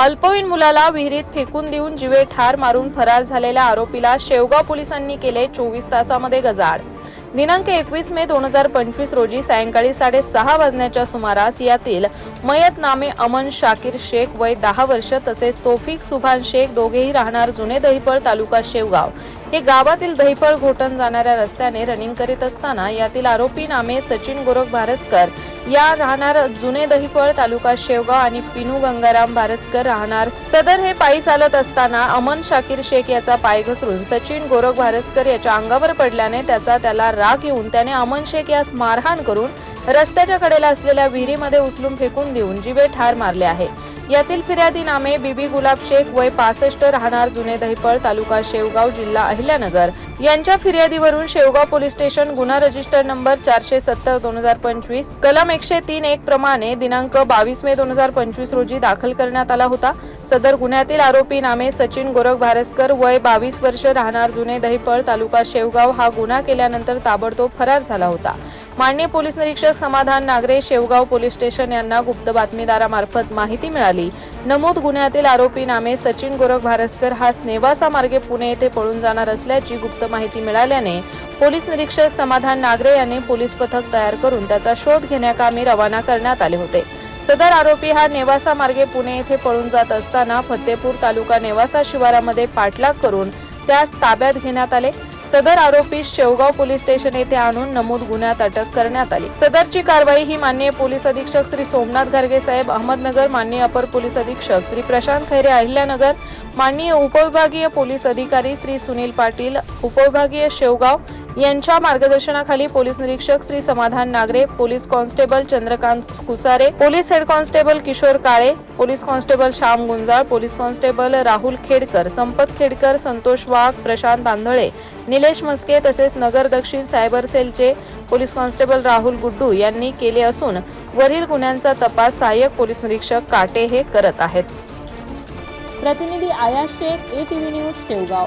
अल्पवयीन मुलाला विहिरीत फेकून देऊन जिवे ठार मारून फरार झालेल्या आरोपीला शेवगाव पोलिसांनी केले चोवीस तासामध्ये गजाड दिनांक एकवीस मे दोन हजार पंचवीस रोजी सायंकाळी साडेसहा वाजण्याच्या सुमारास यातील मयत नामे अमन शाकीर शेख वय दहा वर्ष तसेच तोफिक सुभान शेख दोघेही राहणार जुने दहिपळ तालुका शेवगाव. हे गावातील दहिपळ घोटण जाणाऱ्या रस्त्याने रनिंग करीत असताना यातील आरोपी नामे सचिन गोरख भारसकर या राहणार जुने दहिफळ तालुका शेवगाव आणि पिनू गंगाराम भारसकर राहणार. सदर हे पायी चालत असताना अमन शाकीर शेख याचा पाय घसरून सचिन गोरख भारसकर याच्या अंगावर पडल्याने त्याचा त्याला राग येऊन त्याने अमन शेख यास मारहाण करून रस्त्याच्या कडेला असलेल्या विहिरीमध्ये उचलून फेकून देऊन जिवे ठार मारले आहे. यातील फिर्यादी नामे बीबी गुलाब शेख वय पासष्ट राहणार जुने दहिपळ तालुका शेवगाव जिल्हा अहिल्यानगर. यांच्या फिर्यादीवरून शेवगाव पोलीस स्टेशन गुन्हा रजिस्टर नंबर चारशे सत्तर दोन हजार पंचवीस कलम एकशे तीन एक प्रमाणे दिनांक बावीस मे दोन हजार पंचवीस रोजी दाखल करण्यात आला होता. सदर गुन्ह्यातील आरोपी नामे सचिन गोरख भारसकर वय बावीस वर्ष राहणार जुने दहिपळ तालुका शेवगाव हा गुन्हा केल्यानंतर ताबडतोब फरार झाला होता. माननीय पोलीस निरीक्षक समाधान नागरे शेवगाव पोलीस स्टेशन यांना गुप्त बातमीदारामार्फत माहिती मिळाली. नमूद गुन्ह्यातील आरोपी नामे सचिन गोरख भारसकर. हा नेवासा मार्गे पुणे येथे पळून जाणार असल्याची गुप्त माहिती मिळाल्याने पोलीस निरीक्षक समाधान नागरे यांनी पोलीस पथक तयार करून त्याचा शोध घेण्याकामी रवाना करण्यात आले होते. सदर आरोपी हा नेवासा मार्गे पुणे येथे पळून जात असताना फतेपूर तालुका नेवासा शिवारामध्ये पाठलाग करून त्यास ताब्यात घेण्यात आले. सदर आरोपी शेवगाव पोलीस स्टेशन येथे आणून नमूद गुन्ह्यात अटक करण्यात आली. सदरची कारवाई ही माननीय पोलीस अधीक्षक श्री सोमनाथ गार्गे साहेब अहमदनगर माननीय अपर पोलीस अधीक्षक श्री प्रशांत खैरे अहिल्यानगर माननीय उपविभागीय पोलीस अधिकारी श्री सुनील पाटील उपविभागीय शेवगाव यांच्या मार्गदर्शनाखाली पोलीस निरीक्षक Shri Samadhan Nagre police constable Chandrakant Kusare police head constable Kishor Kale police constable Shyam Gunjal police constable Rahul Khedkar Sampat Khedkar Santosh वाघ प्रशांत आंधळे निलेश मस्के तसेच नगर दक्षिण सायबर सेलचे पोलीस कॉन्स्टेबल राहुल गुड्डू यांनी केले असून वरील गुन्ह्यांचा तपास सहाय्यक पोलीस निरीक्षक काटे हे करत आहेत. प्रतिनिधी Aaya Shaikh A TV news Shevgaon.